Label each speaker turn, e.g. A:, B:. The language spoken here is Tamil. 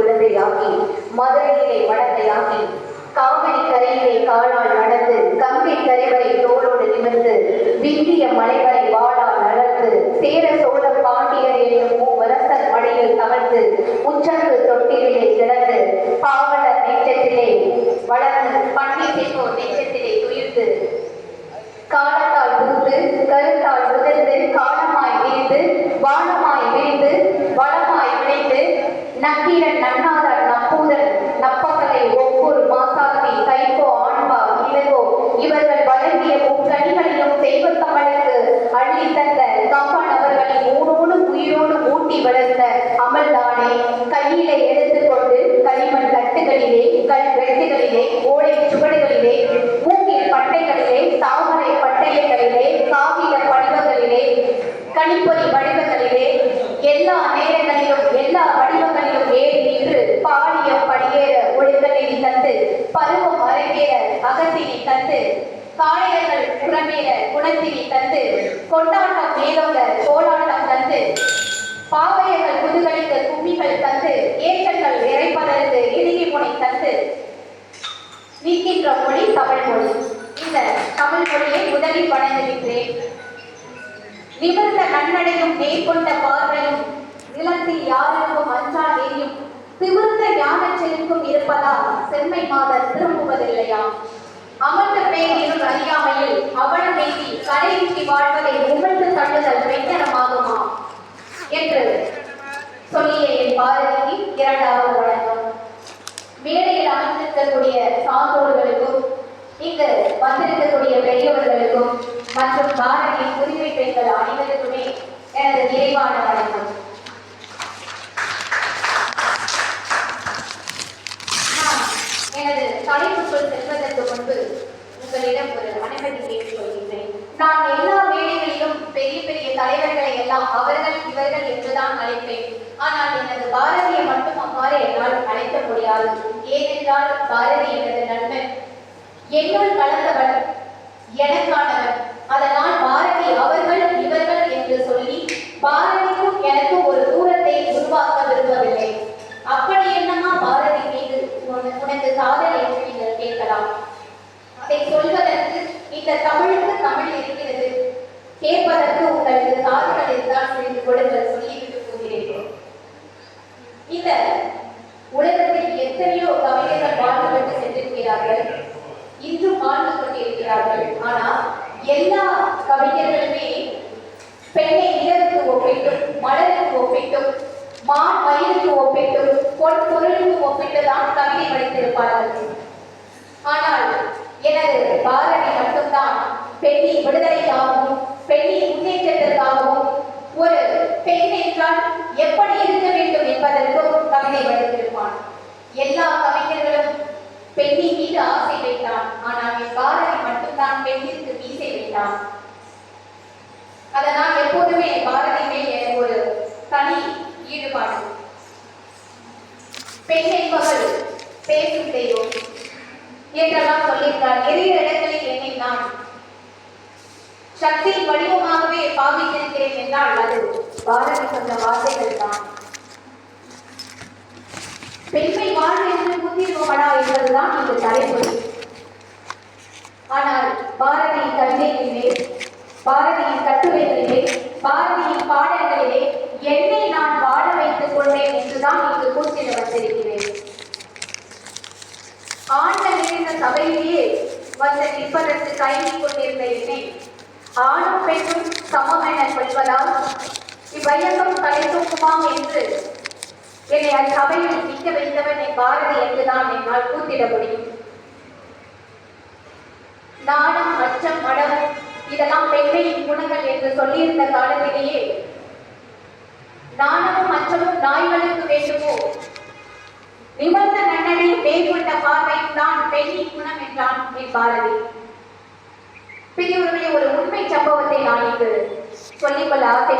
A: குழந்தையாகி மதுரையிலே வளர்ந்தையாகி காவிரி கரையிலே காலால் நடந்து கம்பி கரைவரை தோளோடு நிமிர்ந்து விந்திய மலைவரை வாழால் நடந்து சேர சோழ பாண்டியர் என்னும் மூவரசர் மடையில் தவழ்ந்து உச்சங்கு தொட்டிலே கிடந்து பாவலர் நெஞ்சத்திலே வளர்ந்து பண்டிகைக்கோ செல்வோர் நெஞ்சத்திலே துயிர்ந்து காலத்தால் புகுந்து கருத்தால் புதர்ந்து காலமாய் விரிந்து வானமாய் அமல்தானே கையிலே எடுத்துக்கொண்டு களிமண் தட்டுகளிலே கல் வெட்டுகளிலே ஓலை சுவடுகளிலே மூங்கில் பட்டைகளிலே தாமரை பட்டையங்களிலே காகித படிவங்களிலே கணிப்பொறி வடிவங்களிலே எல்லா நேரங்களிலும் எல்லா வடிவங்களிலும் ஏறி நின்று பாலியம் படியேற ஒழுங்கலினி தந்து பருவம் அரங்கேற அகத்தினி தந்து காளையர்கள் புறமேற குணத்தினி தந்து கொண்டாட நிற்கின்ற மொழி தமிழ் மொழி. இந்த தமிழ் மொழியை முதலில் வணங்குகின்றேன். நிமிர்ந்த கண்ணடையும் நேர்கொண்ட பார்வையும் நிலத்தில் யாருக்கும் அஞ்சா நேரியும் திமிர்ந்த ஞானச் செருக்கும் இருப்பதால் செம்மை மாதர் திரும்புவதில்லையா? அமர்ந்த பேரிலும் அறியாமையில் அவளம் பேசி கரையின்றி வாழ்வதை உமிழ்ந்து தள்ளுதல் வெஞ்சனமாகுமா என்று சொல்லிய என் பாரதியின் இரண்டாவது இருக்கக்கூடிய சான்றோர்களுக்கும் இங்கு வந்திருக்கக்கூடிய பெரியவர்களுக்கும் மற்றும் பாரதியின் உரிமை பெண்கள் அனைவருக்குமே எனது நிறைவான வணக்கம். நான் எனது தலைப்புக்குள் செல்வதற்கு முன்பு உங்களிடம் ஒரு அனுமதி கேட்டுக்கொள்கின்றேன். நான் எல்லா வேலைகளிலும் பெரிய பெரிய தலைவர்களை எல்லாம் அவர்கள் இவர்கள் என்றுதான் அழைப்பேன். ஆனால் எனது பாரதியை மட்டும் அவ்வாறு என்னால் முடியாது ஏனென்றால் பாரதி எனது நண்பன். என்னுள் கலந்தவன் எனக்கானவன். அதனால் ஆனா எல்லா கவிஞர்களுமே பெண்ணை நிலவுக்கு ஒப்பிட்டும் மலருக்கு ஒப்பிட்டும் மான் மயிலுக்கு ஒப்பிட்டும் பொன் பொருளுக்கு ஒப்பிட்டு தான் கவிதை படித்திருப்பார்கள். ஆனால் எனது பாரதி மட்டும்தான் பெண்ணி விடுதலைக்காகவும் பெண்ணின் முன்னேற்றத்திற்காகவும் ஒரு பெண் என்றால் எப்படி இருக்க வேண்டும் என்பதற்கும் கவிதை படித்திருப்பான். எல்லா கவிஞர்களும் பெண்ணின் மீது ஆசை வைத்தான். ஆனால் என் பாரதி தான் பெண்ணிற்கு மீசை வேண்டாம். அதனால் எப்போதுமே பாரதி மேல் எனக்கு ஒரு தனி ஈடுபாடு. பெண் என்பவள் பேசும் தெய்வம் என்றெல்லாம் சொல்லியிருந்தார். நிறைய இடங்களில் என்னை நான் சக்தி வடிவமாகவே பாவித்திருக்கிறேன் என்றால் அது பாரதி சொன்ன வார்த்தைகள் தான். பெண்மை வாழ்வு என்று முந்திருவமடா என்பதுதான் இந்த தலைப்பு ஆனால் பாரதியின் கவிதைகளிலே பாரதியின் கட்டுரைகளிலே பாரதியின் பாடல்களிலே என்னை நான் வாழ வைத்துக் கொண்டேன் என்றுதான் இங்கு கூட்டிட வந்திருக்கிறேன் ஆண்கள் நிறைந்த சபையிலேயே வந்து நிற்பதற்கு தயங்கிக் கொண்டிருந்த என்னை ஆணும் பெண்ணும் சமம் என கொள்வதால் இவ்வையகம் தலை தூக்குமா என்று என்னை அச்சபையில் நிற்க வைத்தவன் என் பாரதி என்றுதான் என்னால் கூத்திட முடியும். நாணம் அச்சம் மடம் இதெல்லாம் பெண்மையின் குணங்கள் என்று சொல்லியிருந்த காலத்திலேயே. நாணமும் அச்சமும் நாய்களுக்கு வேண்டுமோ? நிமிர்ந்த நன்னனை மேற்கொண்ட பார்வை தான் பெண்ணின் குணம் என்றான் என் பாரதி. பெரியவர்களே ஒரு உண்மை சம்பவத்தை நான் இங்கு சொல்லிக்கொள்ள ஆசைப்பட்டேன்